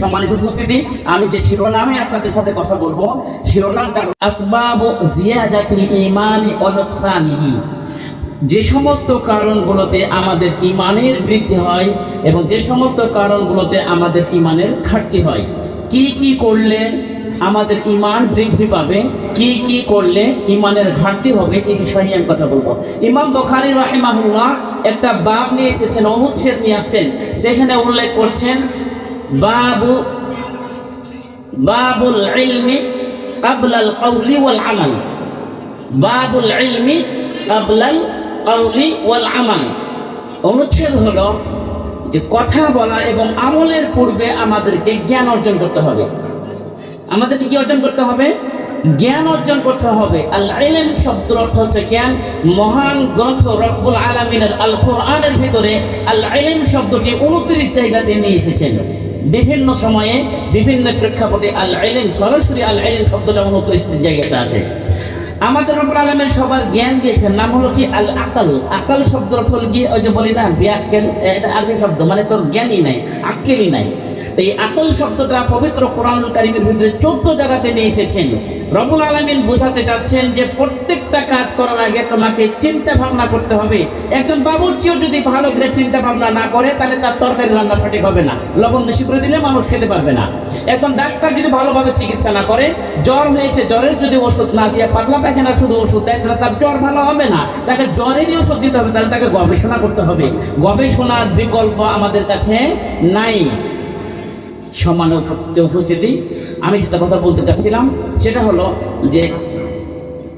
সম্মানিত উপস্থিতি, আমি যে শিরোনামে আপনাদের সাথে কথা বলব শিরোনামটা আসবাব জিয়াদাতিল ইমানি যে সমস্ত কারণগুলোতে আমাদের ইমানের বৃদ্ধি হয় এবং যে সমস্ত কারণগুলোতে আমাদের ইমানের ঘাটতি হয়, কি কি করলে আমাদের ইমান বৃদ্ধি পাবে, কি কি করলে ইমানের ঘাটতি হবে এই বিষয় নিয়ে আমি কথা বলব। ইমাম বখারি রাহিমাহুল্লাহ একটা বাব নিয়ে এসেছেন, অনুচ্ছেদ নিয়ে আসছেন, সেখানে উল্লেখ করছেন বাবু, বাবুল ইলমি কাবলাল কওলি ওয়াল আমাল। বাবুল ইলমি কাবলাল কওলি ওয়াল আমাল। অনুচ্ছেদ হলো যে কথা বলা এবং আমলের পূর্বে আমাদেরকে জ্ঞান অর্জন করতে হবে। আমাদেরকে কি অর্জন করতে হবে? জ্ঞান অর্জন করতে হবে। আল ইলম শব্দের অর্থ হচ্ছে জ্ঞান। মহান গ্রন্থ রব্বুল আলামিনের আল কোরআনের ভিতরে আল ইলম শব্দটি উনত্রিশ জায়গাতে নিয়ে এসেছেন। বিভিন্ন সময়ে বিভিন্ন প্রেক্ষাপটে আল আইলেন সরাসরি আল আইলেন শব্দটা উনত্রিশ জায়গাটা আছে। আমাদের রব্বুল আলমের সবার জ্ঞান দিয়েছেন, নাম হলো কি? আল আকাল আকাল শব্দ অর্থ কি? ওই যে বলি না বিয়াক্কেল এটা আরবি শব্দ মানে তোর জ্ঞানই নাই আক্কেলই নাই। এই আকল শব্দটা পবিত্র কোরআনুল কারিমের ভিতরে চোদ্দ জায়গাতে নিয়ে এসেছেন। রবুল আলমিন বোঝাতে চাচ্ছেন যে প্রত্যেকটা কাজ করার আগে তোমাকে চিন্তা ভাবনা করতে হবে। একজন বাবুর্চিও যদি ভালো করে চিন্তা ভাবনা না করে, তাহলে তার তরকারি রান্না সঠিক হবে না। লবণ বেশি করে দিলে মানুষ খেতে পারবে না। একজন ডাক্তার যদি ভালোভাবে চিকিৎসা না করে, জ্বর হয়েছে, জ্বরের যদি ওষুধ না দিয়ে পাতলা পায়খানার শুধু ওষুধ দেয়, তাহলে তার জ্বর ভালো হবে না। তাকে জ্বরেরই ওষুধ দিতে হবে, তাহলে তাকে গবেষণা করতে হবে। গবেষণার বিকল্প আমাদের কাছে নাই। সম্মানীয় উপস্থিতি আমি যেটা কথা বলতে চাচ্ছিলাম, সেটা হলো যে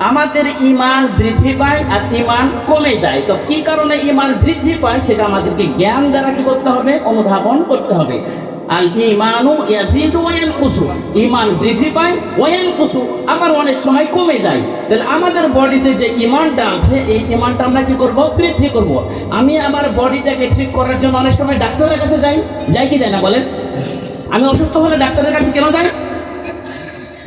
আমাদের ইমান বৃদ্ধি পায় আর ইমান কমে যায়। তো কি কারণে ইমান বৃদ্ধি পায়, সেটা আমাদেরকে জ্ঞান দ্বারা কি করতে হবে? অনুধাবন করতে হবে। আল ইমানু ইয়াজিদু ওয়া ইয়ানকুসু। ইমান বৃদ্ধি পায়, ওয়া ইয়ানকুসু, আবার অনেক সময় কমে যায়। তাহলে আমাদের বডিতে যে ইমানটা আছে, এই ইমানটা আমরা কি করব? বৃদ্ধি করব। আমি আমার বডিটাকে ঠিক করার জন্য অনেক সময় ডাক্তারের কাছে যাই। যাই কি যাই না বলেন? আমি অসুস্থ হলে ডাক্তারের কাছে কেন যাই?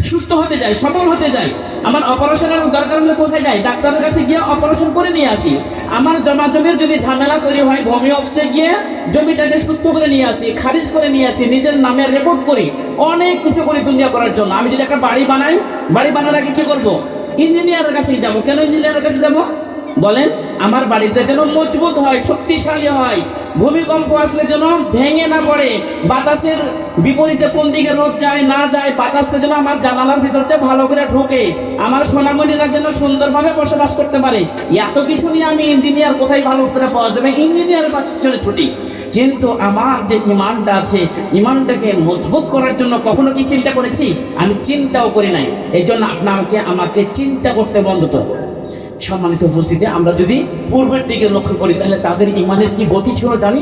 সুস্থ হতে যাই সফল হতে যাই আমার অপারেশনের দরকার হলে কোথায় যাই ডাক্তারের কাছে গিয়ে অপারেশন করে নিয়ে আসি। আমার জমা জমির যদি ঝামেলা তৈরি হয়, ভূমি অফিসে গিয়ে জমিটাকে সুস্থ করে নিয়ে আসি, খারিজ করে নিয়ে আসি, নিজের নামে রেকর্ড করি, অনেক কিছু করি দুনিয়া করার জন্য। আমি যদি একটা বাড়ি বানাই, বাড়ি বানার আগে কী করব? ইঞ্জিনিয়ারের কাছে যাব। কেন ইঞ্জিনিয়ারের কাছে যাব? বলেন, আমার বাড়িতে যেন মজবুত হয়, শক্তিশালী হয়, ভূমিকম্প আসলে যেন ভেঙে না পড়ে, বাতাসের বিপরীতে কোন দিকে রোদ যায়, না যায়, বাতাসটা যেন আমার জানালার ভিতরতে ভালো করে ঢোকে, আমার সোনামণিরা যেন সুন্দরভাবে বসবাস করতে পারে। এত কিছু নিয়ে আমি ইঞ্জিনিয়ার কোথায় ভালো করে পাওয়া যাবে? ইঞ্জিনিয়ারের পাশে ছুটি। কিন্তু আমার যে ইমানটা আছে, ইমানটাকে মজবুত করার জন্য কখনো কি চিন্তা করেছি? আমি চিন্তাও করি নাই। এই জন্য আপনাকে, আমাকে চিন্তা করতে বন্ধ তো সম্মানিত উপস্থিতি, আমরা যদি পূর্বের দিকে লক্ষ্য করি, তাহলে তাদের ইমানের কি গতি ছিল জানি?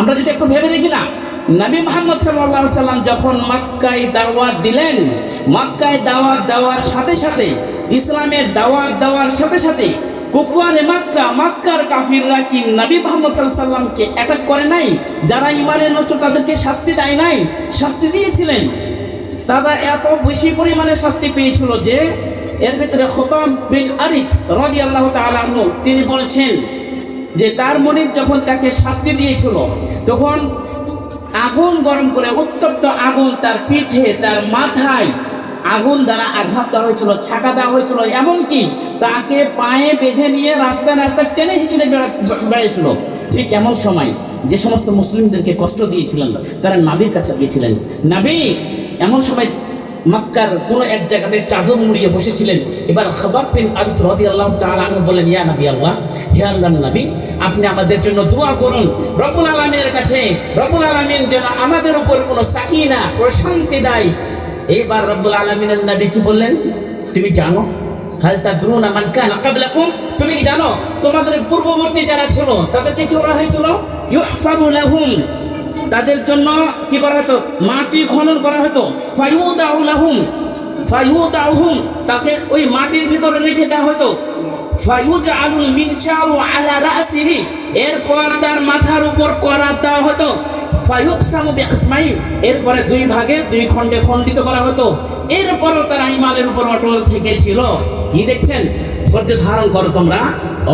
আমরা যদি একটু ভেবে দেখি না, নবী মোহাম্মদ সাল্লাহ সাল্লাম যখন মাক্কায় দাওয়াত দিলেন, মাক্কায় দাওয়াত দেওয়ার সাথে সাথে, ইসলামের দাওয়াত দেওয়ার সাথে সাথে কুফারে মাক্কা, মাক্কার কাফিররা কি নবী মোহাম্মদ সাল্লামকে অ্যাটাক করে নাই? যারা ইমানের নষ্ট তাদেরকে শাস্তি দেয় নাই? শাস্তি দিয়েছিলেন। তারা এত বেশি পরিমাণে শাস্তি পেয়েছিল যে এর ভিতরে খোতাম বিন আরিত রদি আল্লাহ তালু তিনি বলছেন যে তার মনিব যখন তাকে শাস্তি দিয়েছিল, তখন আগুন গরম করে উত্তপ্ত আগুন তার পিঠে, তার মাথায় আগুন দ্বারা আঘাত দেওয়া হয়েছিল, ছাকা দেওয়া হয়েছিল, এমনকি তাকে পায়ে বেঁধে নিয়ে রাস্তায় রাস্তায় টেনে হিচড়ে বেড়েছিল ঠিক এমন সময় যে সমস্ত মুসলিমদেরকে কষ্ট দিয়েছিলেন, তারা নাবির কাছে গিয়েছিলেন। নাবি, এমন সময় মক্কার কোনো এক জায়গাতে চাদর মুড়িয়ে বসেছিলেন। এবার খবাব বিন আরিফ রদি আল্লাহ তাআলা বলেন ইয়া নবী আল্লাহ, হে আল্লাহ নবী, আপনি আমাদের জন্য দোয়া করুন। রবুল আলামিনের কাছে রবুল আলামিন যেন আমাদের উপর কোনো সাকিনা প্রশান্তি দেয়। এইবার রব্বুল আলামিনের নবী কি বললেন, তুমি জানো, হাল তাদরুনা মান কানা ক্বাবলাকুম? তুমি কি জানো, তোমাদের পূর্ববর্তী যারা ছিল, তাদেরকে কি করা হয়েছিল? ইউহফারু লাহুম। তাদের জন্য কি করা হতো? মাটি খনন করা হতো। ফায়ুদাউলাহুম ফায়ুদাউহুম তাকে ওই মাটির ভিতরে রেখে দেওয়া হতো। ফায়ুজআলুল মিনশারু আলা রাসিহি, এরপর তার মাথার উপর করা দেওয়া হতো। এরপরে দুই ভাগে, দুই খণ্ডে খণ্ডিত করা হতো। এরপরও তারা ইমানের উপর অটল থেকেছিল। কি দেখছেন? ধৈর্য ধারণ করো তোমরা।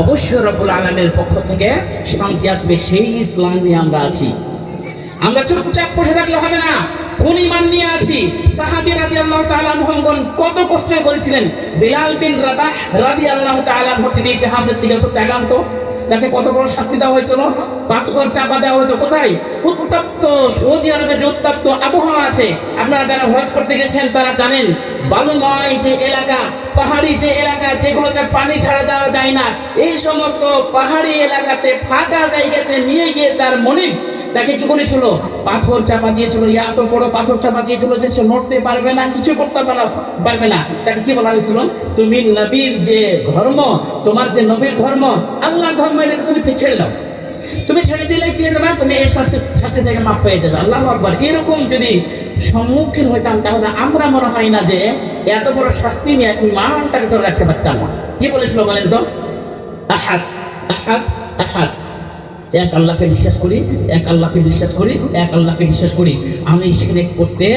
অবশ্যই রব্বুল আলমের পক্ষ থেকে শান্তি আসবে। সেই ইসলাম নিয়ে আমরা আছি। আমরা চুপচাপ বসে থাকলে হবে না। কোন ইমান নিয়ে আছি। সাহাবী রাদিয়াল্লাহু তাআলা মুহাম্মদ কত কষ্ট করেছিলেন, বিলাল বিন রাবাহ রাদিয়াল্লাহু তাআলা ভর্তি ইতিহাসের দিকে একটু তাকান তাকে কত বড় শাস্তি দেওয়া হয়েছিল? পাথর চাপা দেওয়া হতো কোথায়? উত্তপ্ত সৌদি আরবে যে উত্তপ্ত আবহাওয়া আছে, আপনারা যারা হজ করতে গেছেন তারা জানেন, বালুময় যে এলাকা পাহাড়ি যে এলাকা, যেগুলোতে পানি ছাড়া দেওয়া যায় না, এই সমস্ত পাহাড়ি এলাকাতে ফাঁকা জায়গাতে নিয়ে গিয়ে তার মনিব তাকে কি করেছিল? পাথর চাপা দিয়েছিল। এত বড় পাথর চাপা দিয়েছিল যে সে নড়তে পারবে না, কিছু করতে পারা- পারবে না। তাকে কি বলা হয়েছিল? তুমি নবীর যে ধর্ম, তোমার যে নবীর ধর্ম আল্লাহ ধর্ম এটাকে তুমি ছেড়ে দাও। তুমি ছেড়ে দিলে কি দেবে তুমি এর সাথে সাথে থেকে মাপ পেয়ে দেবে আল্লাহ আকবর। এরকম যদি সম্মুখীন হইতাম, তাহলে আমরা মনে হয় না যে এত বড় শাস্তি নিয়ে ইমানটাকে ধরে রাখতে পারতাম। না কি বলেছিল বলেন তো? আহাদ আহাদ আহাদ। এক আল্লাহকে বিশ্বাস করি, এক আল্লাহকে বিশ্বাস করি, এক আল্লাহকে বিশ্বাস করি। আমি সেখানে করতে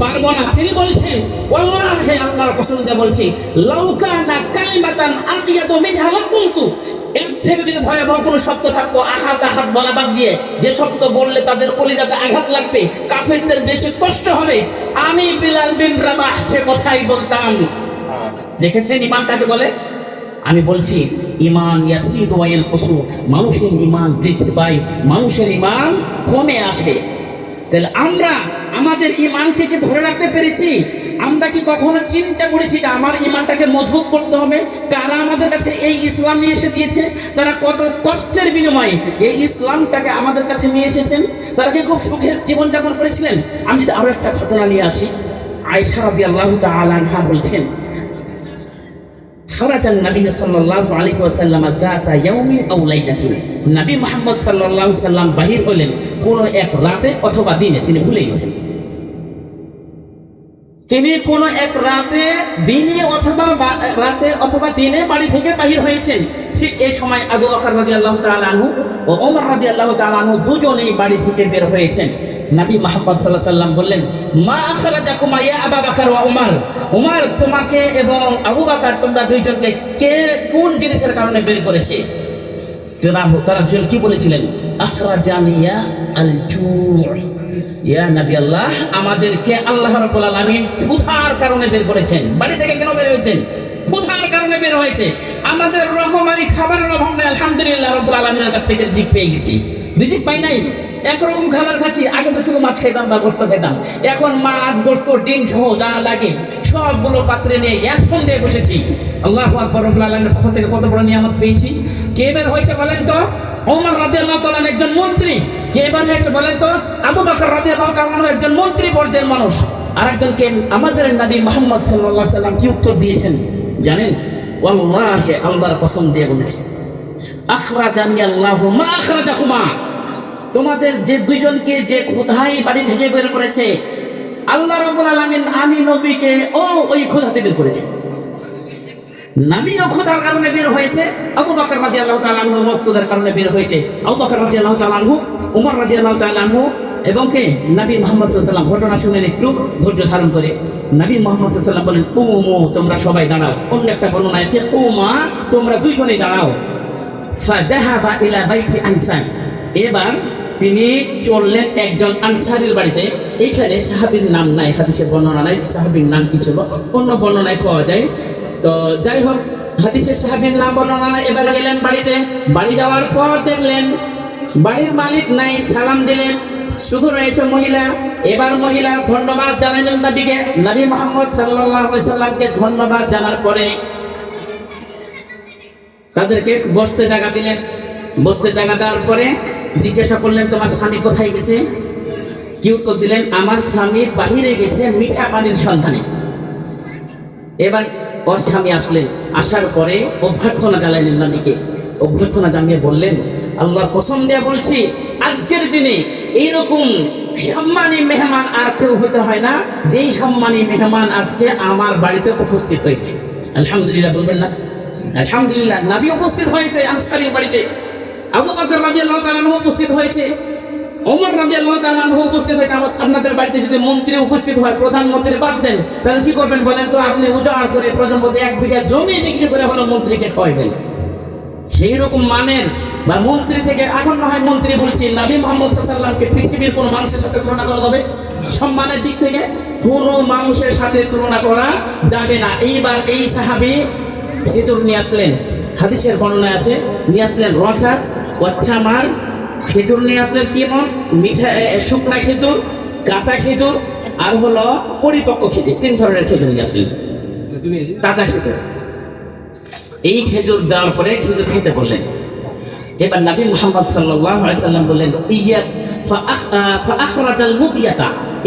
পারব না। তিনি ওয়াল্লাহি আল্লাহর কসম দিয়ে বলছি লাউকানা কালিমাতান আকিয়াতু মিনহা লাকুলতু এর থেকে যদি ভয়াবহ কোনো শব্দ থাকতো আহাত আহাত বলা বাদ দিয়ে, যে শব্দ বললে তাদের কলিজাতে আঘাত লাগবে, কাফেরদের বেশি কষ্ট হবে। আমি বিলাল বিন রাবাহ, সে কথাই বলতাম। দেখেছেন ইমান কাকে বলে? আমি বলছি, ইমান ইয়াসিদ ওয়াইল পশু মানুষের ইমান বৃদ্ধি পায়, মানুষের ইমান কমে আসে তাহলে আমরা আমাদের ইমানকে ধরে রাখতে পেরেছি? আমরা কি কখনো চিন্তা করেছি যে আমার ইমানটাকে মজবুত করতে হবে কারা আমাদের কাছে এই ইসলাম নিয়ে এসে দিয়েছে তারা কত কষ্টের বিনিময়ে এই ইসলামটাকে আমাদের কাছে নিয়ে এসেছেন তারা কি খুব সুখের জীবনযাপন করেছিলেন আমি যদি আরো একটা ঘটনা নিয়ে আসি আয়সা রাদি আল্লাহ তালা বলছেন خرج النبي صلى الله عليه وسلم ذات يوم أو ليلة নবী মোহাম্মদ সাল্লাল্লাহু সাল্লাম বাহির হলেন কোন এক রাতে অথবা দিনে তিনি ভুলে গেছেন তিনি কোন এক রাতে দিনে অথবা রাতে অথবা দিনে বাড়ি থেকে বাহির হয়েছেন। ঠিক এই সময় আবু বকর রাদিয়াল্লাহু তাআলা আনহু ও ওমর রাদিয়াল্লাহু তাআলা আনহু দুজনেই বাড়ি থেকে বের হয়েছেন। নবী মুহাম্মদ সাল্লাল্লাহু আলাইহি সাল্লাম বললেন, মা আখরাজাকুমা ইয়া আবু বকর ওয়া উমর? উমর, তোমাকে এবং আবু বকর, তোমরা দুইজনকে কে কোন জিনিসের কারণে বের করেছে? তারা দুজন কি বলেছিলেন? আখরাজানিয়া আল জু' ইয়া নবী আল্লাহ, আমাদেরকে আল্লাহ রাব্বুল আলামিন ক্ষুধার কারণে বের করেছেন। বাড়ি থেকে কেন বের হয়েছেন? ক্ষুধার কারণে বের হয়েছে। আমাদের রকমারি খাবারের অভাব নেই, আলহামদুলিল্লাহ রাব্বুল আলামিনের কাছ থেকে রিজিক পেয়ে গেছি। রিজিক পাই নাই? একরকম খাবার খাচ্ছি, আগে তো শুধু মাছ খেতাম বা গোস্ত খেতাম এখন মাছ, গোস্ত, ডিম সহ যা লাগে, সবগুলো পাত্রে নিয়ে একসঙ্গে বসেছি। আল্লাহ আকবর আলমের পক্ষ থেকে কত বড় নিয়ামত পেয়েছি। কে বের হয়েছে বলেন তো? ওমর রাদিয়াল্লাহু তাআলা একজন মন্ত্রী। কে বের হয়েছে বলেন তো, আবু বকর তাআলা একজন মন্ত্রী পর্যায়ের মানুষ। আরেকজন কে আমাদের নবী মুহাম্মদ আলাইহি সাল্লাম কি উত্তর দিয়েছেন জানেন? ওয়াল্লাহি আল্লাহর কসম দিয়ে বলেছে। আখরাজানি আল্লাহু মা আখরাজাকুমা। তোমাদের যে দুইজনকে যে ক্ষুধাই বাড়ি থেকে বের করেছে, আল্লাহ রাব্বুল আলামিন আমি নবীকে ও ওই ক্ষুধাতে বের করেছে। নবীও ক্ষুধার কারণে বের হয়েছে। আবু বকর রাদিয়াল্লাহু তাআলা আনহু ক্ষুধার কারণে বের হয়েছে। আবু বকর রাদিয়াল্লাহু তাআলা আনহু, উমর রাদিয়াল্লাহু তাআলা আনহু এবং কে? নবী মুহাম্মদ ওয়াসাল্লাম। ঘটনা শুনেন একটু, ধৈর্য ধারণ করে। নবী মুহাম্মদ ওয়াসাল্লাম বলেন কুমু তোমরা সবাই দাঁড়াও। অন্য একটা বর্ণনা আছে কুমা তোমরা দুইজনেই দাঁড়াও। ফাদাহাবা ইলা বাইতি আনসার। এবার তিনি চললেন একজন আনসারের বাড়িতে। এইখানে সাহাবীর নাম নাই, হাদিসের বর্ণনা নাই। সাহাবীর নাম কি ছিল? অন্য বর্ণনায় পাওয়া যায় তো যাই হোক, হাদিসের সাহাবীর নাম বর্ণনা এবার গেলেন বাড়িতে। বাড়ি যাওয়ার পর দেখলেন বাড়ির মালিক নাই, সালাম দিলেন শুধু রয়েছে মহিলা। এবার মহিলা ধন্যবাদ জানালেন নবীকে। নবী মোহাম্মদ সাল্লামকে ধন্যবাদ জানার পরে তাদেরকে বসতে জায়গা দিলেন। বসতে জায়গা দেওয়ার পরে জিজ্ঞাসা করলেন, তোমার স্বামী কোথায় গেছে? কি উত্তর দিলেন, আমার স্বামী বাহিরে গেছে মিঠা পানির সন্ধানে। এবার ওর স্বামী আসলেন আসার পরে অভ্যর্থনা জানালেন নবীকে অভ্যর্থনা জানিয়ে বললেন, আল্লাহর কসম দিয়ে বলছি, আজকের দিনে এইরকম সম্মানী মেহমান আর কেউ হতে হয় না, যেই সম্মানী মেহমান আজকে আমার বাড়িতে উপস্থিত হয়েছে। আলহামদুলিল্লাহ বলবেন না? আলহামদুলিল্লাহ, নাবি উপস্থিত হয়েছে আনসারির বাড়িতে। আবু রাদিয়াল্লাহু তাআলা আনহু উপস্থিত হয়েছে। রাদিয়াল্লাহু তাআলা আনহু উপস্থিত আমার- আপনাদের বাড়িতে যদি মন্ত্রী উপস্থিত হয়, প্রধানমন্ত্রী বাদ দেন, তাহলে কি করবেন বলেন তো? আপনি উজাড় করে প্রধানমন্ত্রী এক বিঘা জমি বিক্রি করে হলো মন্ত্রীকে খাওয়াইবেন। সেই রকম মানের বা মন্ত্রী থেকে এখন না হয় মন্ত্রী বলছি, নবী মোহাম্মদ সাল্লামকে পৃথিবীর কোনো মানুষের সাথে তুলনা করা যাবে? সম্মানের দিক থেকে কোনো মানুষের সাথে তুলনা করা যাবে না। এইবার এই সাহাবি খেজুর নিয়ে আসলেন, হাদিসের বর্ণনা আছে, নিয়ে আসলেন রথা ওয়াচ্ছামার খেজুর নিয়ে কি মন মিঠা শুকনা খেজুর, কাঁচা খেজুর, আর হলো পরিপক্ক খেজুর, তিন ধরনের খেজুর নিয়ে আসলেন কাঁচা খেজুর। এই খেজুর দেওয়ার পরে খেজুর খেতে বললেন, এবার নবী মুহাম্মদ সাল্লাম বললেন, ইয়া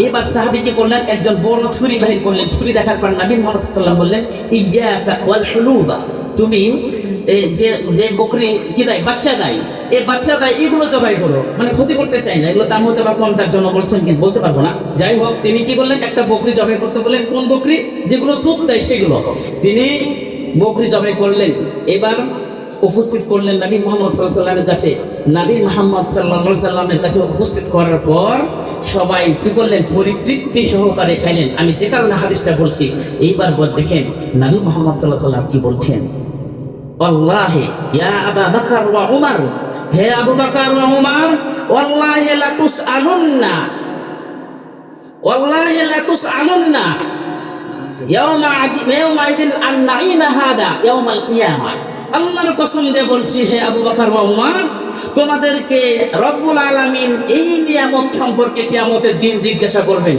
এবার সাহাবী কি করলেন? একজন বড় ছুরি বাহির করলেন। ছুরি দেখার পর নবী মুহাম্মদ বললেন হুলুবা তুমি যে যে বকরি কি দেয়? বাচ্চা দেয়। এই বাচ্চা দেয়, এগুলো জবাই করো। মানে ক্ষতি করতে চাই না। এগুলো হতে বা কম, তার জন্য বলছেন কিন্তু বলতে পারব না। যাই হোক, তিনি কি করলেন? একটা বকরি জবাই করতে বললেন। কোন বকরি? যেগুলো দুধ দেয় সেগুলো। তিনি বকরি জবাই করলেন। এবার উপস্থিত করলেন নবী মোহাম্মদ সাল্লামের কাছে। নবী মোহাম্মদ সাল্লাহ সাল্লামের কাছে উপস্থিত করার পর সবাই কি করলেন? পরিতৃপ্তি সহকারে খাইলেন। আমি যে কারণে হাদিসটা বলছি, এইবার দেখেন, নবী মোহাম্মদ সাল্লাহ সাল্লাম কি বলছেন? আল্লাহে ইয়া আবা বকর ওয়া উমর হে আবু বকর ওয়া উমর ওয়াল্লাহি লাকুস আলুন্না ওয়াল্লাহি লাকুস আলুন্না ইয়াউমা ইয়াউমা ইদিন আন নাঈমা হাদা ইয়াউমাল কিয়ামা আল্লাহর কসম দিয়ে বলছি, হে আবু বকর ওয়া উমর, তোমাদেরকে রব্বুল আলামিন এই নিয়ামত সম্পর্কে কিয়ামতের দিন জিজ্ঞাসা করবেন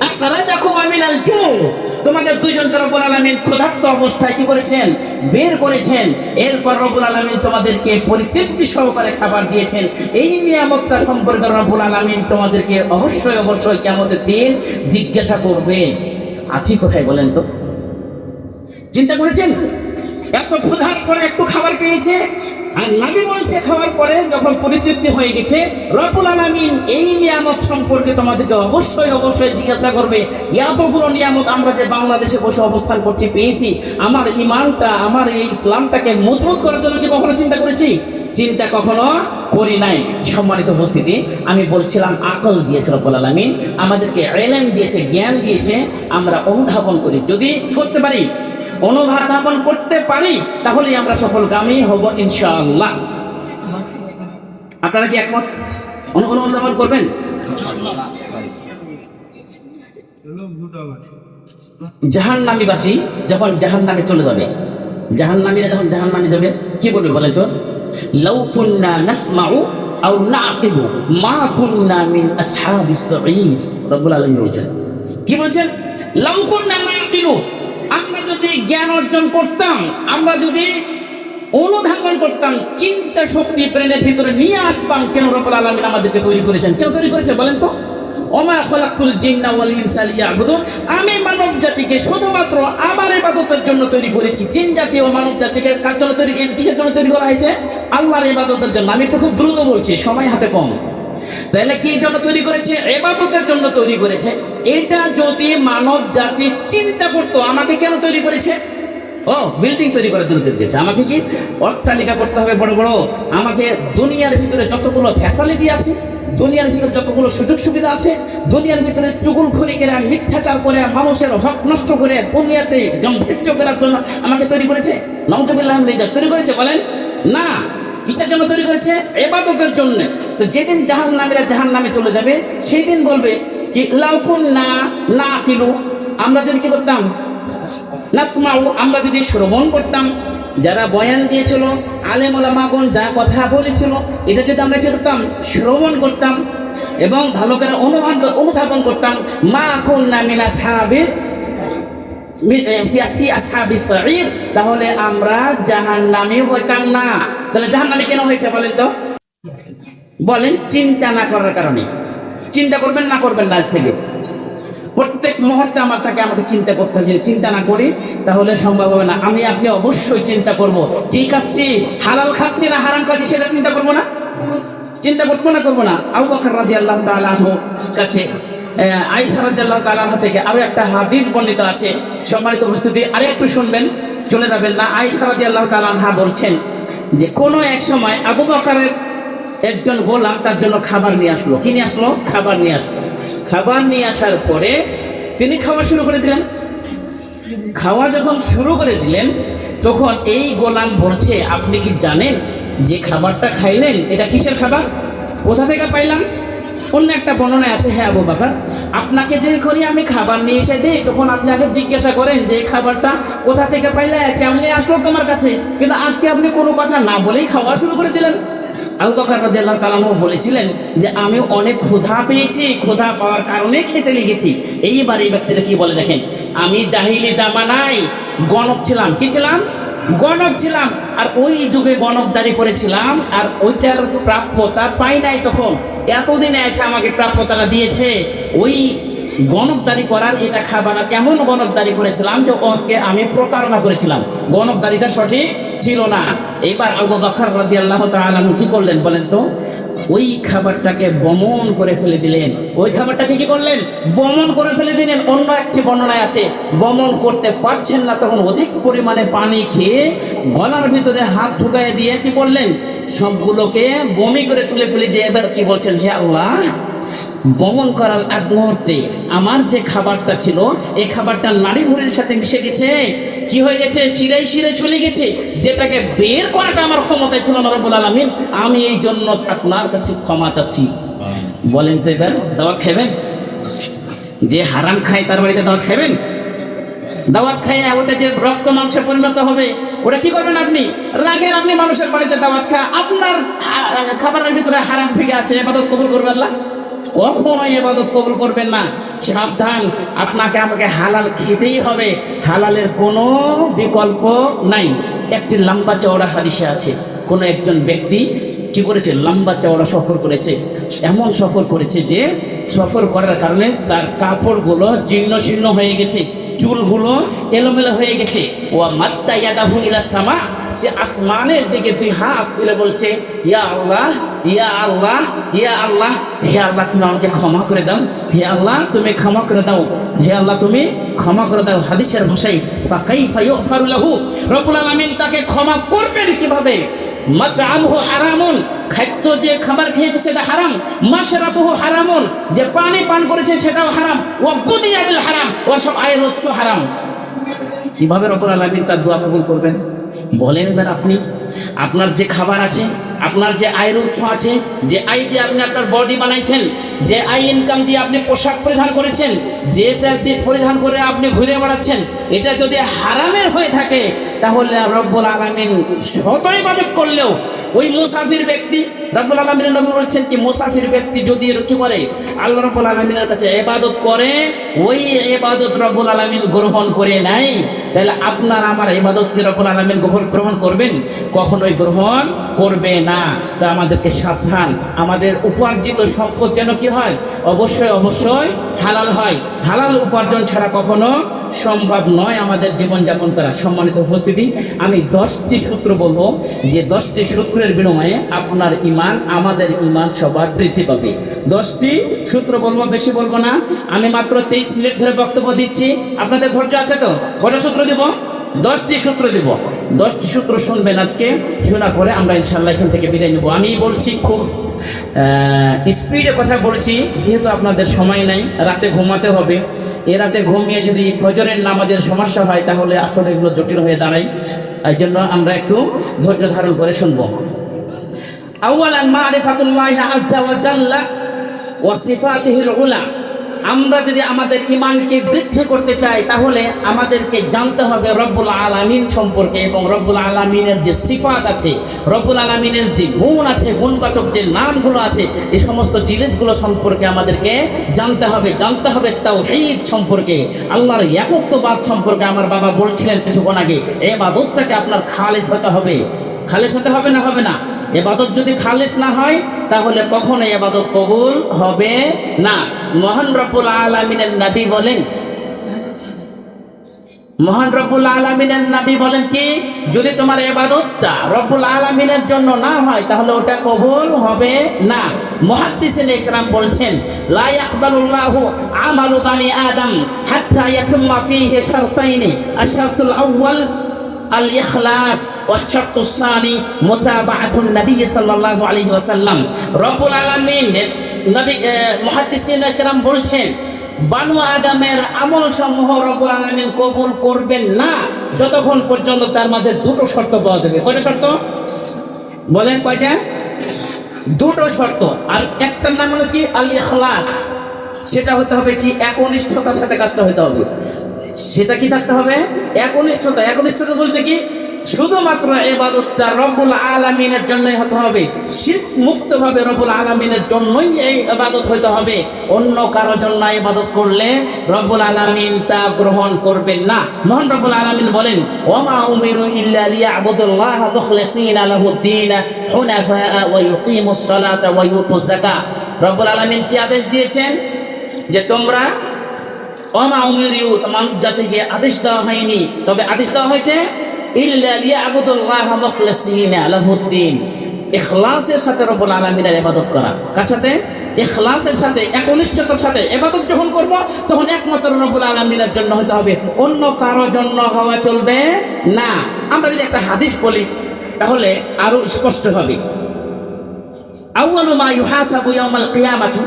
আখরাজাকুম মিনাল জু তোমাদের অবস্থায় করেছেন? বের করেছেন। এরপর তোমাদেরকে পরিতৃপ্তি সহকারে খাবার দিয়েছেন। এই সম্পর্কে তোমাদেরকে অবশ্যই অবশ্যই দিন জিজ্ঞাসা করবে। আছি কোথায় বলেন তো? চিন্তা করেছেন? এত ক্ষুধার পরে একটু খাবার পেয়েছে আর নাদি বলছে খাওয়ার পরে যখন পরিতৃপ্তি হয়ে গেছে রবুল আলামিন এই নিয়ামত সম্পর্কে তোমাদেরকে অবশ্যই অবশ্যই জিজ্ঞাসা করবে। এতগুলো নিয়ামত আমরা যে বাংলাদেশে বসে অবস্থান করছি, পেয়েছি, আমার ইমানটা, আমার এই ইসলামটাকে মজবুত করার জন্য কি কখনো চিন্তা করেছি? চিন্তা কখনো করি নাই। সম্মানিত উপস্থিতি, আমি বলছিলাম, আকল দিয়েছে রব্বুল আলামিন, আমাদেরকে এলেন দিয়েছে, জ্ঞান দিয়েছে, আমরা অনুধাবন করি। যদি করতে পারি অনুধাবন করতে পারি, তাহলেই আমরা সফলকামী হব ইনশাআল্লাহ। আপনারা কি একমত? অনু- অনু- অনুধাবন করবেন? জাহান নামীবাসী যখন জাহান নামে চলে যাবে জাহান নামীরা যখন জাহান নামে যাবে, কি বলবে বলেন তো? লাউ কুন্না নাসমাউ আও নাকিবু মা কুন্না মিন আসহাবিস সাঈদ। রব্বুল আলামিন বলছেন। কি বলছেন? কুন্না নাকিলু আমরা যদি জ্ঞান অর্জন করতাম, আমরা যদি অনুধাবন করতাম, চিন্তা শক্তি ব্রেনের ভিতরে নিয়ে আসতাম, কেন রব্বুল আলামিন আমাদেরকে তৈরি করেছেন? কেন তৈরি করেছে বলেন তো? ওমা খলাকুল জিন্না ওয়াল ইনসা লিয়াবুদুন। আমি মানব জাতিকে শুধুমাত্র আমার ইবাদতের জন্য তৈরি করেছি। জিন জাতি ও মানব জাতিকে কার জন্য তৈরি কিসের জন্য তৈরি করা হয়েছে? আল্লাহর ইবাদতের জন্য। আমি একটু খুব দ্রুত বলছি, সময় হাতে কম। তাহলে কি জন্য তৈরি করেছে? এবাদতের জন্য তৈরি করেছে। এটা যদি মানব জাতি চিন্তা করতো, আমাকে কেন তৈরি করেছে? ও বিল্ডিং তৈরি করার জন্য তৈরি করেছে। আমাকে কি? অট্টালিকা করতে হবে বড় বড়। আমাকে দুনিয়ার ভিতরে যতগুলো ফ্যাসিলিটি আছে, দুনিয়ার ভিতরে যতগুলো সুযোগ সুবিধা আছে, দুনিয়ার ভিতরে চুগুল খড়ি করে, মিথ্যাচার করে, মানুষের হক নষ্ট করে, দুনিয়াতে জম্ভেজ্য করার জন্য আমাকে তৈরি করেছে? নমজবিল্লাহ তৈরি করেছে বলেন? না। কিসের জন্য তৈরি করেছে? এবাদতের জন্য। তো যেদিন জাহান নামীরা জাহান নামে চলে যাবে সেই দিন বলবে কি লাউকুন না না কিলু আমরা যদি কি করতাম? নাসমাউ, আমরা যদি শ্রবণ করতাম। যারা বয়ান দিয়েছিল, আলেম মাগন যা কথা বলেছিল, এটা যদি আমরা কি করতাম? শ্রবণ করতাম এবং ভালো করে অনুবাদ অনুধাবন করতাম। মা কুন্না মিনা সাহাবির তাহলে আমরা জাহান নামে হইতাম না। তাহলে জাহান্নামী কেন হয়েছে বলেন তো? বলেন, চিন্তা না করার কারণে। চিন্তা করবেন না করবেন না আজ থেকে। প্রত্যেক মুহূর্তে আমার তাকে আমাকে চিন্তা করতে হবে। চিন্তা না করি, তাহলে সম্ভব হবে না। আমি আপনি অবশ্যই চিন্তা করব। কি খাচ্ছি হালাল খাচ্ছি না হারাম খাচ্ছি সেটা চিন্তা করব না? চিন্তা করব না করব না। আবু বকর রাজি আল্লাহ তালাহ কাছে আয়েশা রাজি আল্লাহ তালাহ থেকে আরও একটা হাদিস বর্ণিত আছে। সম্মানিত উপস্থিতি, আরেকটু শুনবেন, চলে যাবেন না। আয়েশা রাজি আল্লাহ তালাহা বলছেন যে কোনো এক সময় আবু বকরের একজন গোলাম তার জন্য খাবার নিয়ে আসলো। কি নিয়ে আসলো? খাবার নিয়ে আসলো। খাবার নিয়ে আসার পরে তিনি খাওয়া শুরু করে দিলেন। খাওয়া যখন শুরু করে দিলেন, তখন এই গোলাম বলছে, আপনি কি জানেন যে খাবারটা খাইলেন? এটা কিসের খাবার? কোথা থেকে পাইলাম? অন্য একটা বর্ণনায় আছে হ্যাঁ আবু বাকর, আপনাকে যে করি আমি খাবার নিয়ে এসে দিই, তখন আপনি আগে জিজ্ঞাসা করেন যে খাবারটা কোথা থেকে পাইলে, কেমনি আসলো তোমার কাছে? কিন্তু আজকে আপনি কোনো কথা না বলেই খাওয়া শুরু করে দিলেন। আবু বকর রাদিয়াল্লাহু তাআলা আনহু বলেছিলেন যে, আমি অনেক ক্ষুধা পেয়েছি, ক্ষুধা পাওয়ার কারণে খেতে লেগেছি। এইবার এই ব্যক্তিটা কি বলে দেখেন, আমি জাহিলি জামানায় গণক ছিলাম। কি ছিলাম? গণক ছিলাম। আর ওই যুগে গণকদারি করেছিলাম, আর ওইটার প্রাপ্যতা পাই নাই তখন। এতদিনে এসে আমাকে প্রাপ্যতাটা দিয়েছে, ওই গণকদারি করার এটা খাবার এমন গণকদারি করেছিলাম যে ওকে আমি প্রতারণা করেছিলাম। গণকদারিটা সঠিক ছিল না। এবার আবু বাখার রাজি আল্লাহ তালু কি করলেন বলেন তো? ওই খাবারটাকে বমন করে ফেলে দিলেন। ওই খাবারটাকে কি করলেন? বমন করে ফেলে দিলেন। অন্য একটি বর্ণনায় আছে, বমন করতে পারছেন না, তখন অধিক পরিমাণে পানি খেয়ে গলার ভিতরে হাত ঢুকাই দিয়ে কি করলেন? সবগুলোকে বমি করে তুলে ফেলে দিয়ে এবার কি বলছেন, হে আল্লাহ, বমন করার এক মুহূর্তে আমার যে খাবারটা ছিল, এই খাবারটা নারী ভুড়ির সাথে মিশে গেছে। কি হয়ে গেছে? শিরাই শিরাই চলে গেছে। যেটাকে বের করাটা আমার ক্ষমতায় ছিল না রব্বুল আলামিন, আমি এই জন্য আপনার কাছে ক্ষমা চাচ্ছি। বলেন তো এবার, দাওয়াত খাবেন যে হারাম খায় তার বাড়িতে দাওয়াত খাবেন দাওয়াত খাইয়ে ওটা যে রক্ত, মাংসে পরিণত হবে, ওটা কি করবেন আপনি? রাগের আপনি মানুষের বাড়িতে দাওয়াত খা আপনার খাবারের ভিতরে হারাম ফিকে আছে, এবাদত কবুল করবেন না? কখনো এবাদত কবুল করবেন না। সাবধান, আপনাকে আমাকে হালাল খেতেই হবে। হালালের কোনো বিকল্প নাই। একটি লম্বা চওড়া হাদিসে আছে, কোনো একজন ব্যক্তি কি করেছে? লম্বা চওড়া সফর করেছে। এমন সফর করেছে যে সফর করার কারণে তার কাপড়গুলো জীর্ণ শীর্ণ হয়ে গেছে, চুলগুলো এলোমেলো হয়ে গেছে। ও মাত্তা ইয়াদাহু ইলা সামা সে আসমানের দিকে দুই হাত তুলে বলছে, ইয়া আল্লাহ ইয়া আল্লাহ ইয়া আল্লাহ, হে আল্লাহ, তুমি আমাকে ক্ষমা করে দাও। হে আল্লাহ, তুমি ক্ষমা করে দাও। হে আল্লাহ, তুমি ক্ষমা করে দাও। হাদিসের ভাষায় ফাকাই ফায়ুফারু লাহু। রব্বুল আলামিন তাকে ক্ষমা করবেন কীভাবে? মাতআমহু হারামুন। খাদ্য যে খাবার খেয়েছে সেটা হারাম। মাশরাবুহু হারামুন। যে পানি পান করেছে সেটাও হারাম। ও গুদিয়া বিল হারাম। ও সব আয়ের উৎস হারাম। কীভাবে রব্বুল আলামিন তার দোয়া কবুল করবেন? বলেন এবার আপনি, আপনার যে খাবার আছে, আপনার যে আয়ের উৎস আছে, যে আয় দিয়ে আপনি আপনার বডি বানাইছেন, যে আয় ইনকাম দিয়ে আপনি পোশাক পরিধান করেছেন যেটা দিয়ে পরিধান করে আপনি ঘুরে বেড়াচ্ছেন, এটা যদি হারামের হয়ে থাকে তাহলে রব্বুল আলমিন শত ইবাদত করলেও ওই মুসাফির ব্যক্তি, রব্বুল আলমিনের নবী বলছেন কি, মুসাফির ব্যক্তি যদি কি করে আল্লাহ রব্বুল আলমিনের কাছে এবাদত করে, ওই এবাদত রব্বুল আলমিন গ্রহণ করে নাই, তাহলে আপনার আমার এবাদতকে রব্বুল আলমিন গ্রহণ করবেন? কখনোই গ্রহণ করবে না। তা আমাদেরকে সাবধান। আমাদের উপার্জিত সম্পদ যেন কি হয়? অবশ্যই অবশ্যই হালাল হয়। হালাল উপার্জন ছাড়া কখনো সম্ভব নয় আমাদের জীবনযাপন করা। সম্মানিত উপস্থিতি আমি দশটি সূত্র বলব যে দশটি সূত্রের বিনিময়ে আপনার ইমান আমাদের ইমান সবার বৃদ্ধি পাবে। দশটি সূত্র বলব, বেশি বলব না। আমি মাত্র তেইশ মিনিট ধরে বক্তব্য দিচ্ছি। আপনাদের ধৈর্য আছে তো? কটা সূত্র দিব? দশটি সূত্র দিব। দশটি সূত্র শুনবেন আজকে। শোনার পরে আমরা ইনশাল্লাহ এখান থেকে বিদায় নেব। আমি বলছি খুব স্পিডে কথা বলছি। যেহেতু আপনাদের সময় নাই, রাতে ঘুমাতে হবে। এ রাতে ঘুমিয়ে যদি ফজরের নামাজের সমস্যা হয়, তাহলে আসলে এগুলো জটিল হয়ে দাঁড়ায়। এই জন্য আমরা একটু ধৈর্য ধারণ করে শুনব। মা মারিফাতুল্লাহ আজ্জা ওয়া জাল্লা ওয়া সিফাতিহিল উলা। আমরা যদি আমাদের ইমানকে বৃদ্ধি করতে চাই, তাহলে আমাদেরকে জানতে হবে রব্বুল আলামিন সম্পর্কে এবং রব্বুল আলামিনের যে সিফাত আছে, রব্বুল আলামিনের যে গুণ আছে, গুণবাচক যে নামগুলো আছে, এই সমস্ত জিনিসগুলো সম্পর্কে আমাদেরকে জানতে হবে। জানতে হবে তাওহীদ সম্পর্কে। আল্লাহর একত্ববাদ সম্পর্কে আমার বাবা বলছিলেন কিছুক্ষণ আগে, এ বাদতটাকে আপনার খালেজ হতে হবে। খালেজ হতে হবে না হবে না? এবাদত যদি খালিস না হয়, তাহলে কখনো এবাদত কবুল হবে না। মহান রব্বুল আলমিনের নবী বলেন, মহান রব্বুল আলমিনের নাবি বলেন কি, যদি তোমার এবাদতটা রব্বুল আলমিনের জন্য না হয়, তাহলে ওটা কবুল হবে না। মহাদ্দিসিন ইকরাম বলছেন, লা ইয়াকবালুল্লাহু আমালু বানি আদম হাত্তা ইয়াতুম্মা ফীহি শারতাইনি, আশ-শারতুল আউয়াল الإخلاص والشرط الثاني متابعة النبي صلى الله عليه وسلم رب العالمين নবী মুহাদ্দিসিন একরাম বলছেন বানু আদমের আমল সমূহ রব্বুল আলামিন কবুল করবেন না যতক্ষণ পর্যন্ত তার মাঝে দুটো শর্ত পাওয়া যাবে কয়টা শর্ত বলেন কয়টা দুটো শর্ত আর একটার নাম হলো কি আল ইখলাস সেটা হতে হবে কি একনিষ্ঠতার সাথে কাজটা হতে হবে সেটা কি থাকতে হবে? একনিষ্ঠতা। একনিষ্ঠতা বলতে কি? শুধুমাত্র এবাদতটা রব্বুল আলামিনের জন্যই হতে হবে। শীত মুক্তভাবে রব্বুল আলামিনের জন্যই এই এবাদত হতে হবে। অন্য কারোর জন্য এবাদত করলে রব্বুল আলামিন তা গ্রহণ করবেন না। মহান রব্বুল আলামিন বলেন, ওমা উমিরু ইল্লা লিয়াবুদুল্লাহ মুখলিসিনা লাহুদ্দিন হুনাফা ওয়া ইউকিমুস সালাতা ওয়া ইউতুজ যাকাত। রব্বুল আলামিন কি আদেশ দিয়েছেন? যে তোমরা অমা উমিরিউ জাতিকে আদেশ দেওয়া হয়নি। তবে আদেশ দেওয়া হয়েছে ইখলাসের সাথে রব্বুল আলামিনের ইবাদত করা। কার সাথে? ইখলাসের সাথে, একনিষ্ঠতার সাথে ইবাদত যখন করব, তখন একমাত্র রব্বুল আলামিনের জন্য হতে হবে। অন্য কারও জন্য হওয়া চলবে না। আমরা যদি একটা হাদিস বলি, তাহলে আরও স্পষ্ট হবে। আউয়ালু মা ইউহাসাবু ইয়াউমাল কিয়ামাতু।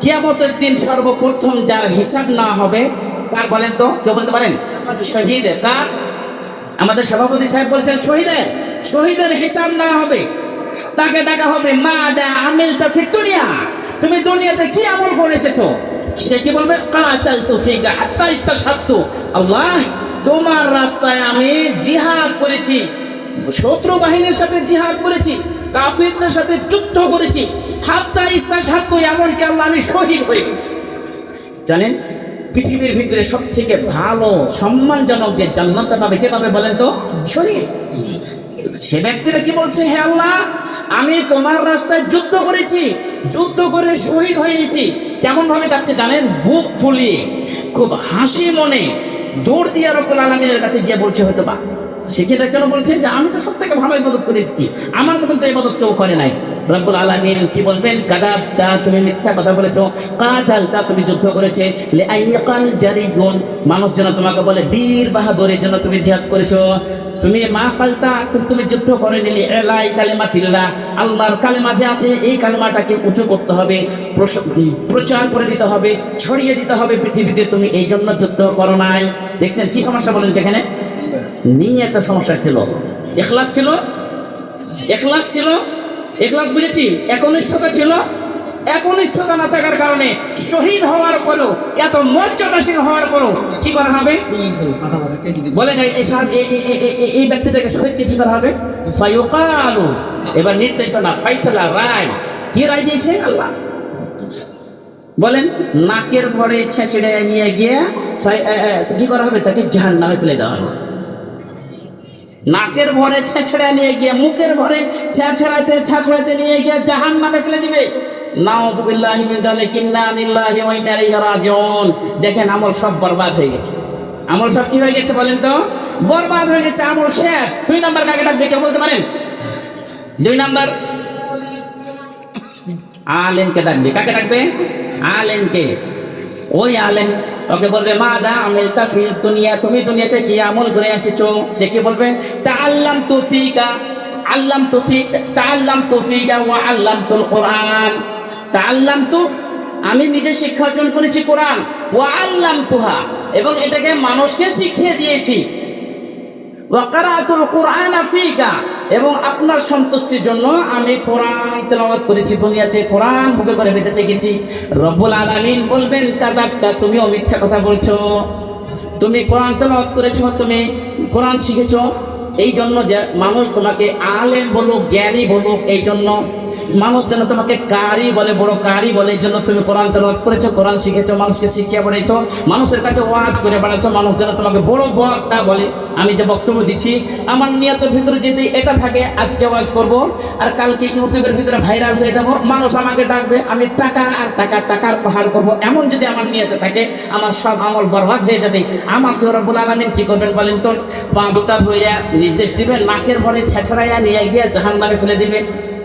কিয়ামতের দিন সর্বপ্রথম যার হিসাব না হবে তার বলেন তো? কেউ বলতে পারেন? শহীদের। কার? আমাদের সভাপতি সাহেব বলছেন, শহীদের শহীদের হিসাব না হবে। তাকে ডাকা হবে, মা দা আমিল তা দুনিয়া। তুমি দুনিয়াতে কি আমল করে এসেছ? সে কি বলবে? কাতাল তুফিকা হাত্তা ইস্তাশাত্তু আল্লাহ, তোমার রাস্তায় আমি জিহাদ করেছি। শত্রু বাহিনীর সাথে জিহাদ করেছি। কাফিরদের সাথে যুদ্ধ করেছি। হাত্তা ইস্তাশাত্তু এমনকি আল্লাহ আমি শহীদ হয়ে গেছি। জানেন, পৃথিবীর ভিতরে সব থেকে ভালো, সম্মানজনক যে জান্নাতটা পাবে, কে পাবে বলেন তো? শরীর সে ব্যক্তিরা কি বলছে, হে আল্লাহ, আমি তোমার রাস্তায় যুদ্ধ করেছি, যুদ্ধ করে শহীদ হয়ে গেছি। কেমন ভাবে যাচ্ছে জানেন? বুক ফুলিয়ে, খুব হাসি মনে দৌড় দিয়ে রব্বুল আলমিনের কাছে গিয়ে বলছে হয়তো বা সে কি কেন বলছে? যে আমি তো সব থেকে ভালো ইবাদত করে এসেছি। আমার মতন তো ইবাদত কেউ করে নাই। রব্বুল আলামিন কি বলবেন? কাদাব তা তুমি মিথ্যা কথা বলেছ। কাদাল তা তুমি যুদ্ধ করেছে। লে আইয়াকাল জারিগুন মানুষ যেন তোমাকে বলে, বীর বাহাদুরের জন্য তুমি জিহাদ করেছ। তুমি মা কালতা তুমি যুদ্ধ করে নিলে এলাই কালেমা তিল্লা আল্লাহর কালেমা যে আছে, এই কালেমাটাকে উঁচু করতে হবে প্রচার করে দিতে হবে, ছড়িয়ে দিতে হবে পৃথিবীতে। তুমি এই জন্য যুদ্ধ করো নাই। দেখছেন কি সমস্যা বলেন এখানে নিয়ে একটা সমস্যা ছিল। এখলাস ছিল? এখলাস ছিল? এখলাস বুঝেছি? একনিষ্ঠতা ছিল? একনিষ্ঠতা না থাকার কারণে শহীদ হওয়ার পরও, এত মর্যাদাশীল হওয়ার পরও কি করা হবে? বলে যায় এই এই ব্যক্তিটাকে শহীদকে কি করা হবে? ফায়ুকালু। এবার নির্দেশনা, ফাইসালা, রায়। কি রায় দিয়েছে? আল্লাহ। বলেন, নাকের ভরে ছেঁচড়ে নিয়ে গিয়ে কি করা হবে? তাকে জাহান ফেলে দেওয়া হবে। নাকের ভরে ছেঁচড়ে নিয়ে গিয়ে, মুখের ভরে ছেঁচড়াতে ছেঁচড়াতে নিয়ে গিয়ে জাহান নামে ফেলে দিবে। মিন দেখেন আমল সব বরবাদ হয়ে গেছে। আমল সব কি হয়ে গেছে বলেন তো? বরবাদ হয়ে গেছে, আমল শেষ। দুই নাম্বার কাকে ডাকবে, কেউ বলতে পারেন? দুই নাম্বার। আলেমকে ডাকবে। কাকে ডাকবে? আলেমকে। ওই আলেম, ওকে বলবে, মা দা, আমিল তাফিল দুনিয়া, তুমি দুনিয়াতে কি আমল করে এসেছ? সে কি বলবে তা আল্লাম তুফিকা আল্লাম তুফিক তা আল্লাম তুফিকা ওয়া আল্লাম তুল কোরআন। তা আল্লাম তু আমি নিজে শিক্ষা অর্জন করেছি কোরআন, ওয়া আল্লাম তুহা এবং এটাকে মানুষকে শিখিয়ে দিয়েছি। ওয়াকারাতুল কোরআন ফিকা এবং আপনার সন্তুষ্টির জন্য আমি কোরআন তেলাবাদ করেছি, দুনিয়াতে কোরআন বুকে করে বেঁধে থেকেছি। রব্বুল আলমিন বলবেন, কাজাবটা তুমি মিথ্যা কথা বলছো। তুমি কোরআন তেলাওয়াত করেছ, তুমি কোরআন শিখেছ। এই জন্য যে মানুষ তোমাকে আলেম বলুক, জ্ঞানী বলুক, এই জন্য মানুষ যেন তোমাকে কারি বলে, বড় কারি বলে, এই জন্য তুমি কোরআন তেলাওয়াত করেছ, কোরআন শিখেছো, মানুষকে শিখিয়ে বেড়েছো মানুষের কাছে ওয়াজ করে বেড়াচ্ছ মানুষ যেন তোমাকে বড় বক্তা বলে। আমি যে বক্তব্য দিচ্ছি, আমার নিয়তের ভিতরে যদি এটা থাকে, আজকে ওয়াজ করব, আর কালকে ইউটিউবের ভিতরে ভাইরাল হয়ে যাব, মানুষ আমাকে ডাকবে, আমি টাকা আর টাকা, টাকার পাহাড় করব, এমন যদি আমার নিয়তে থাকে, আমার সব আমল বরবাদ হয়ে যাবে। আমাকে রব্বুল আলামিন কি করবেন বলেন তো? পা দুটা ধইরা নির্দেশ দিবেন, নাকের ভরে ছেছড়াইয়া নিয়ে গিয়ে জাহান নামে ফেলে দিবে।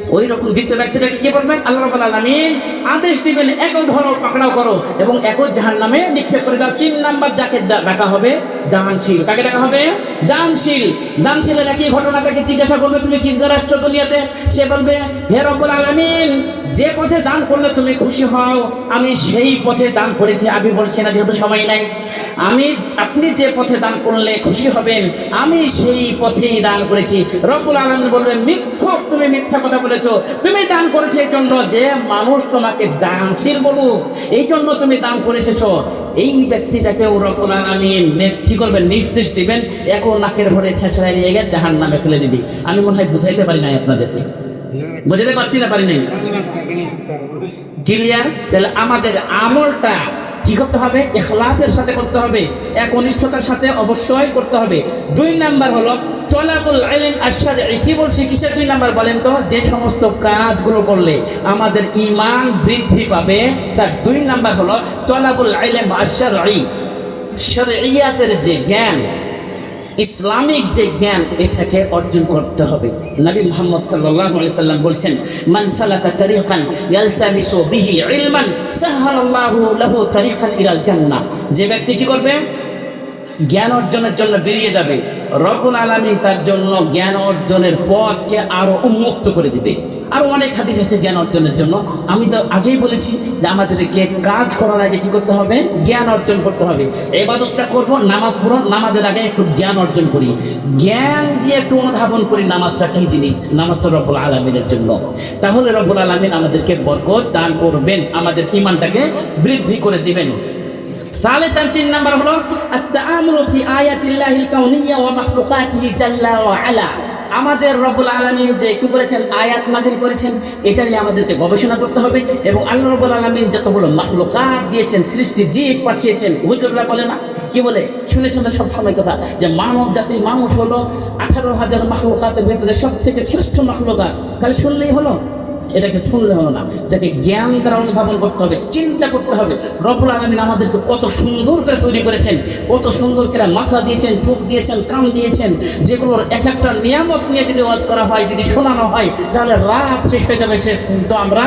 ওই রকম দ্বিতীয় ব্যক্তিটাকে কি বলবেন? আল্লাহ রব আলামিন আদেশ দিবেন এক ধরো, পাকড়াও করো এবং এক জাহান নামে নিক্ষেপ করে দাও। তিন নাম্বার যাকে ডাকা হবে, দানশীল। কাকে ডাকা হবে? দানশীল। দানশীলের একই ঘটনাটাকে জিজ্ঞাসা করবে, তুমি কি আসছো দুনিয়াতে? সে বলবে, হে রব্বুল আলামিন যে পথে দান করলে তুমি খুশি হও আমি সেই পথে দান করেছি। আমি বলছি না যেহেতু সময় নাই। আমি আপনি যে পথে দান করলে খুশি হবেন আমি সেই পথেই দান করেছি। রব্বুল আলমিন বলবেন মিথ্যক তুমি মিথ্যা কথা বলেছ। তুমি দান করেছ এই জন্য যে মানুষ তোমাকে দানশীল বলুক এই জন্য তুমি দান করে এসেছ। এই ব্যক্তিটাকেও রব্বুল আলমিন কি করবেন নির্দেশ দিবেন এখন নাকের ভরে ছেঁচড়াই নিয়ে গিয়ে জাহান নামে ফেলে দিবি। আমি মনে হয় বুঝাইতে পারি নাই আপনাদেরকে। বুঝাতে পারছি না পারি নাই? ক্লিয়ার তাহলে আমাদের আমলটা কি করতে হবে? এখলাসের সাথে করতে হবে, একনিষ্ঠতার সাথে অবশ্যই করতে হবে। দুই নাম্বার হলো, তলাবুল আইলেম আশার কি বলছি, কিসের দুই নাম্বার বলেন তো? যে সমস্ত কাজগুলো করলে আমাদের ইমান বৃদ্ধি পাবে, তার দুই নাম্বার হলো, তলাবুল আইলেম আশার শরিয়াতের যে জ্ঞান ইসলামিক যে জ্ঞান, এটাকে অর্জন করতে হবে। নবী মুহাম্মদ সাল্লাম বলছেন, মান লাহু যে ব্যক্তি কি করবে? জ্ঞান অর্জনের জন্য বেরিয়ে যাবে। রব্বুল আলামিন তার জন্য জ্ঞান অর্জনের পথকে আরও উন্মুক্ত করে দিবে। আরও অনেক হাদিস আছে জ্ঞান অর্জনের জন্য। আমি তো আগেই বলেছি যে আমাদেরকে কাজ করার আগে কি করতে হবে? জ্ঞান অর্জন করতে হবে। এবাদতটা করব, নামাজ পড়ো নামাজের আগে একটু জ্ঞান অর্জন করি। জ্ঞান দিয়ে একটু অনুধাবন করি, নামাজটা কি জিনিস? নামাজটা রব্বুল আলমিনের জন্য। তাহলে রব্বুল আলমিন আমাদেরকে বরকত দান করবেন, আমাদের ইমানটাকে বৃদ্ধি করে দিবেন। তাহলে তার তিন নাম্বার হলো ওয়া আলা। আমাদের রব্বুল আলমী যে কি করেছেন আয়াত নাজিল করেছেন, এটা নিয়ে আমাদেরকে গবেষণা করতে হবে এবং আল্লাহ রব্বুল আলমী যতগুলো মাখলুকাত দিয়েছেন, সৃষ্টি জীব পাঠিয়েছেন, হুজুররা বলে না, কি বলে? শুনেছেন সব সময় কথা, যে মানব জাতির মানুষ হলো আঠারো হাজার মাখলুকাতের ভেতরে সব থেকে শ্রেষ্ঠ মাখলুকাত। তাহলে শুনলেই হলো। এটাকে শুনলে হলো না। যাকে জ্ঞান দ্বারা অনুধাবন করতে হবে, চিন্তা করতে হবে। রবুল আলমিন আমাদেরকে কত সুন্দর করে তৈরি করেছেন, কত সুন্দর করে মাথা দিয়েছেন, চোখ দিয়েছেন, কান দিয়েছেন। যেগুলোর এক একটা নিয়ামত নিয়ে যদি ওয়াজ করা হয়, যদি শোনানো হয়, তাহলে রাত শেষ হয়ে যাবে সে, কিন্তু আমরা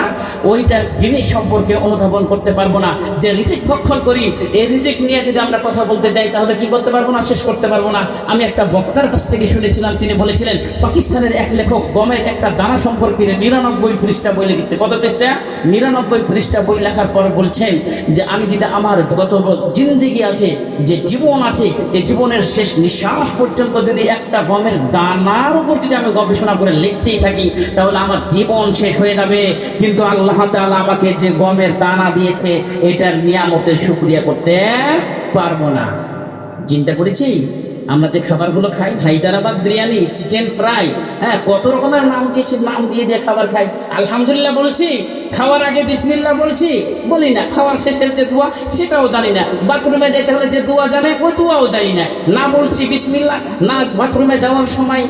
ওইটার জিনিস সম্পর্কে অনুধাবন করতে পারব না। যে রিজিক ভক্ষণ করি, এই রিজিক নিয়ে যদি আমরা কথা বলতে যাই, তাহলে কি করতে পারব না, শেষ করতে পারব না। আমি একটা বক্তার কাছ থেকে শুনেছিলাম, তিনি বলেছিলেন, পাকিস্তানের এক লেখক গমের একটা দানা সম্পর্কে নিরানব্বই পৃষ্ঠা বই লিখেছে। কত পৃষ্ঠা? নিরানব্বই পৃষ্ঠা বই লেখার পর বলছেন যে, আমি যদি আমার গত জিন্দিগি আছে, যে জীবন আছে, এই জীবনের শেষ নিঃশ্বাস পর্যন্ত যদি একটা গমের দানার উপর যদি আমি গবেষণা করে লিখতেই থাকি, তাহলে আমার জীবন শেষ হয়ে যাবে। কিন্তু আল্লাহ তাআলা আমাকে যে গমের দানা দিয়েছে, এটার নিয়ামতের শুক্রিয়া করতে পারব না। চিন্তা করেছি? আমরা যে খাবারগুলো খাই, হায়দ্রাবাদ বিরিয়ানি চিকেন ফ্রাই হ্যাঁ কত রকমের নাম দিয়েছি, নাম দিয়ে দিয়ে খাবার খাই। আলহামদুলিল্লাহ বলছি খাওয়ার আগে বিসমিল্লা বলছি, বলি না, খাওয়ার শেষের যে দোয়া, সেটাও জানি না। বাথরুমে যেতে হলে যে দোয়া জানে ওই দোয়াও জানি না। না বলছি বিসমিল্লা না বাথরুমে যাওয়ার সময়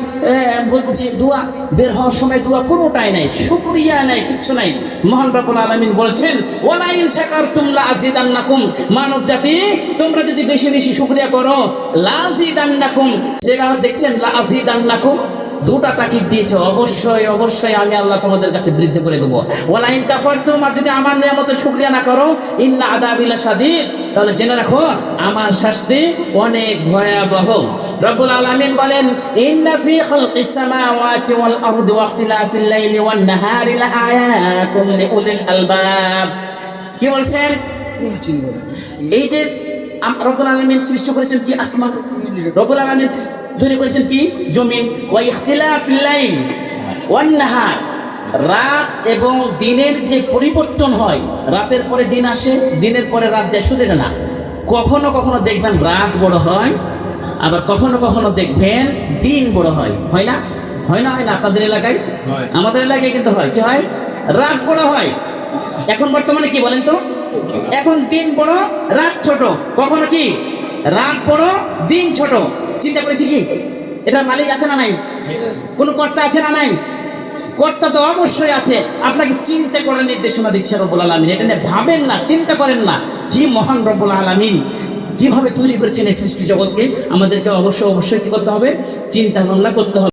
বলছি দোয়া, বের হওয়ার সময় দোয়া কোনোটাই নাই, শুকরিয়া নাই, কিচ্ছু নাই। মহান রাব্বুল আলামিন বলছেন ওয়ালাইন শাকারতুম লাযিদান্নাকুম মানব জাতি, তোমরা যদি বেশি বেশি শুকরিয়া করো লাযিদান্নাকুম সেটা দেখছেন লাযিদান্নাকুম দুটা তাকিদ দিয়েছে অবশ্যই অবশ্যই আমি আল্লাহ তোমাদের কাছে বৃদ্ধি করে দেবো। ওয়ালাইন কাফারতুম তোমার যদি আমার নিয়ামতের শুক্রিয়া না করো ইন্না আদাবিলা শাদীদ। তাহলে জেনে রাখো আমার শাস্তি অনেক ভয়াবহ। রব্বুল আলামিন বলেন ইন্না ফি খালকিস সামাওয়াতি ওয়াল আরদি ওয়া ইখতিলাফিল লাইলি ওয়ান নাহারি লাআয়াতুন লিউলিল আলবাব। কি বলছেন? এই যে রব্বুল আলামিন সৃষ্টি করেছেন কি আসমান? রব্বুল আলামিন তৈরি করেছেন কি? জমিন। ওয়া রাত এবং দিনের যে পরিবর্তন হয় রাতের পরে দিন আসে দিনের পরে রাত দেয় শুধু না। কখনো কখনো দেখবেন রাত বড় হয় আবার কখনো কখনো দেখবেন দিন বড় হয়। হয় না? হয় না হয় না? আপনাদের এলাকায়? আমাদের এলাকায় কিন্তু হয়। কি হয়? রাত বড় হয়। এখন বর্তমানে কি বলেন তো? এখন দিন বড় রাত ছোট। কখনো কি? রাত বড় দিন ছোট। চিন্তা করেছি কি? এটা মালিক আছে না নাই? কোনো কর্তা আছে না নাই? কর্তা তো অবশ্যই আছে। আপনাকে চিন্তা করে নির্দেশনা দিচ্ছে রব্বুল আলমিন। এটা নিয়ে ভাবেন না, চিন্তা করেন না। কি মহান রব্বুল আলমিন। কীভাবে তৈরি করেছেন এই সৃষ্টি জগৎকে? আমাদেরকে অবশ্যই অবশ্যই কী করতে হবে? চিন্তা ভাবনা করতে হবে।